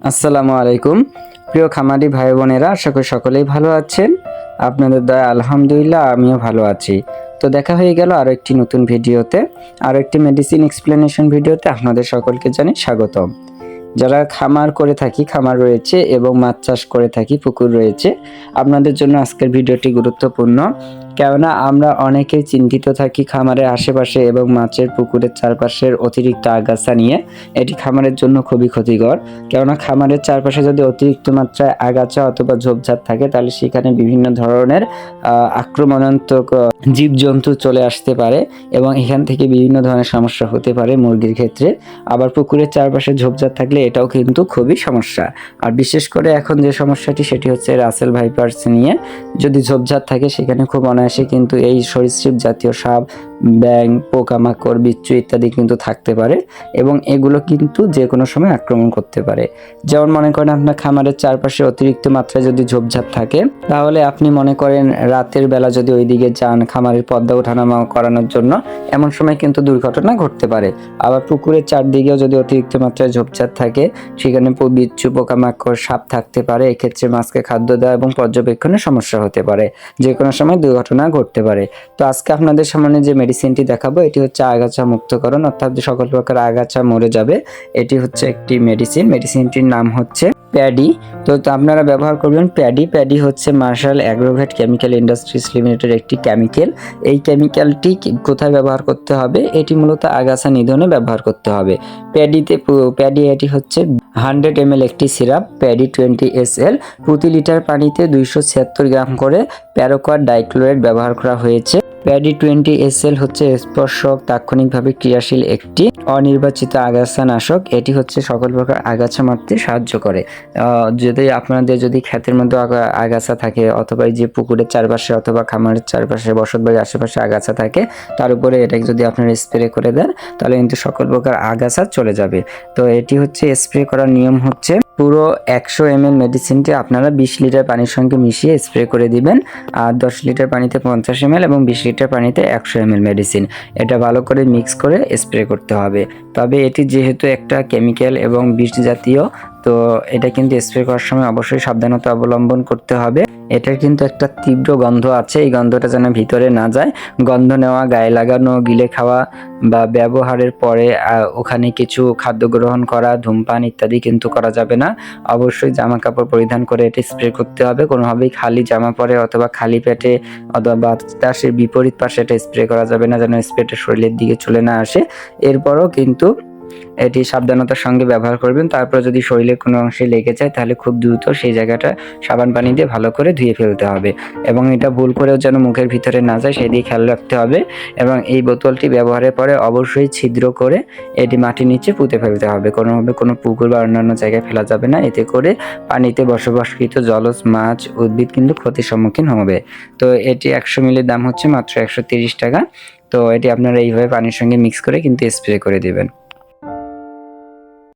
আসসালামু আলাইকুম। প্রিয় খামারি ভাই বোনেরা, আশা করি সকলেই ভালো আছেন। আপনাদের দয়া, আলহামদুলিল্লাহ, আমিও ভালো আছি। তো দেখা হয়ে গেল আরও একটি নতুন ভিডিওতে। আরও একটি মেডিসিন এক্সপ্লেনেশন ভিডিওতে আপনাদের সকলকে জানি স্বাগতম। যারা খামার করে থাকি, খামার রয়েছে এবং মাছ চাষ করে থাকি, পুকুর রয়েছে, আপনাদের জন্য আজকের ভিডিওটি গুরুত্বপূর্ণ। কেননা আমরা অনেকেই চিন্তিত থাকি খামারের আশেপাশে এবং মাছের পুকুরের চারপাশের অতিরিক্ত আগাছা নিয়ে। এটি খামারের জন্য খুবই ক্ষতিকর। কেননা খামারের চারপাশে যদি অতিরিক্ত মাত্রায় আগাছা অথবা ঝোপঝাপ থাকে, তাহলে সেখানে বিভিন্ন ধরনের আক্রমণাত্মক জীবজন্তু চলে আসতে পারে এবং এখান থেকে বিভিন্ন ধরনের সমস্যা হতে পারে মুরগির ক্ষেত্রে। আবার পুকুরের চারপাশে ঝোপঝাপ থাকলে এটাও কিন্তু খুবই সমস্যা। আর বিশেষ করে এখন যে সমস্যাটি, সেটি হচ্ছে রাসেল ভাইপার্স নিয়ে যদি ঝোপঝাড় থাকে, সেখানে খুব অনায়াসে কিন্তু এই সরীসৃপ জাতীয় সাপ ব্যাং পোকামাকড়, বিচ্ছু ইত্যাদি কিন্তু থাকতে পারে এবং এগুলো কিন্তু যে কোনো সময় আক্রমণ করতে পারে। যেমন মনে করেন আপনার খামারের চারপাশে অতিরিক্ত মাত্রায় যদি ঝোপঝাপ থাকে, তাহলে আপনি মনে করেন রাতের বেলা যদি ওইদিকে যান খামারের পর্দা ওঠানামা করানোর জন্য, এমন সময় কিন্তু দুর্ঘটনা ঘটতে পারে। আবার পুকুরের চারদিকেও যদি অতিরিক্ত মাত্রায় ঝোপঝাপ থাকে, সেখানে বিচ্ছু, পোকামাকড়, সাপ থাকতে পারে। এক্ষেত্রে মাছকে খাদ্য দেওয়া এবং পর্যবেক্ষণে সমস্যা হতে পারে। যে কোনো সময় দুর্ঘটনা ঘটতে পারে। তো আজকে আপনাদের সামনে যে মেডিসিনটি দেখাবো। এটি হচ্ছে আগাছা মুক্তকরণ, অর্থাৎ সকল প্রকার আগাছা মরে যাবে, এটি হচ্ছে একটি মেডিসিন। মেডিসিনটির নাম হচ্ছে প্যাডি। তো আপনারা ব্যবহার করবেন প্যাডি। প্যাডি হচ্ছে Marshal Agrovet Chemical Industries Limited একটি কেমিক্যাল এই কেমিক্যালটি কোথায় ব্যবহার করতে হবে? এটি মূলত আগাছা নিধনে ব্যবহার করতে হবে। প্যাডিতে প্যাডি এটি হচ্ছে হান্ড্রেড এম একটি syrup Paddy twenty S L প্রতি লিটার পানিতে দুইশো ছিয়াত্তর গ্রাম করে প্যারোকোয়ার ডাইক্লোরাইড ব্যবহার করা হয়েছে। প্যাডি টোয়েন্টি এস এল হচ্ছে স্পর্শক, তাৎক্ষণিকভাবে ক্রিয়াশীল একটি অনির্বাচিত আগাছা নাশক এটি হচ্ছে সকল প্রকার আগাছা মারতে সাহায্য করে। যদি আপনাদের যদি ক্ষেতের মধ্যে আগাছা থাকে অথবা এই যে পুকুরের চারপাশে অথবা খামারের চারপাশে, বসত বাড়ির আশেপাশে আগাছা থাকে, তার উপরে এটাকে যদি আপনারা স্প্রে করে দেন, তাহলে কিন্তু সকল প্রকার আগাছা চলে যাবে। তো এটি হচ্ছে স্প্রে করার নিয়ম হচ্ছে, পুরো একশো এম এল মেডিসিনটি আপনারা বিশ লিটার পানির সঙ্গে মিশিয়ে স্প্রে করে দিবেন, আর দশ লিটার পানিতে পঞ্চাশ এম এবং বিশ লিটার পানিতে একশো এম মেডিসিন এটা ভালো করে মিক্স করে স্প্রে করতে হবে। তবে এটি যেহেতু একটা কেমিক্যাল এবং বিষ জাতীয় তো এটা কিন্তু স্প্রে করার সময় অবশ্যই সাবধানতা অবলম্বন করতে হবে। এটার কিন্তু একটা তীব্র গন্ধ আছে, এই গন্ধটা যেন ভিতরে না যায়। গন্ধ নেওয়া, গায়ে লাগানো, গিলে খাওয়া বা ব্যবহারের পরে ওখানে কিছু খাদ্য গ্রহণ করা, ধূমপান ইত্যাদি কিন্তু করা যাবে না। অবশ্যই জামা কাপড় পরিধান করে এটি স্প্রে করতে হবে। কোনোভাবেই খালি জামা পরে অথবা খালি পেটে অথবা বাতাসের বিপরীত পাশে এটা স্প্রে করা যাবে না, যেন স্প্রেটা শরীরের দিকে চলে না আসে। এরপরও কিন্তু এটি সাবধানতার সঙ্গে ব্যবহার করবেন। তারপর যদি শরীরে কোনো অংশে লেগে যায়, তাহলে খুব দ্রুত সেই জায়গাটা সাবান পানি দিয়ে ভালো করে ধুয়ে ফেলতে হবে। এবং এটা ভুল করেও যেন মুখের ভিতরে না যায় সেদিকে খেয়াল রাখতে হবে। এবং এই বোতলটি ব্যবহারের পরে অবশ্যই ছিদ্র করে এটি মাটির নিচে পুঁতে ফেলতে হবে। কোনোভাবে কোনো পুকুর বা অন্যান্য জায়গায় ফেলা যাবে না। এতে করে পানিতে বসবাসকৃত জলজ, মাছ, উদ্ভিদ কিন্তু ক্ষতির সম্মুখীন হবে। তো এটি একশো মিলির দাম হচ্ছে মাত্র একশো টাকা। তো এটি আপনারা এইভাবে পানির সঙ্গে মিক্স করে কিন্তু স্প্রে করে দেবেন।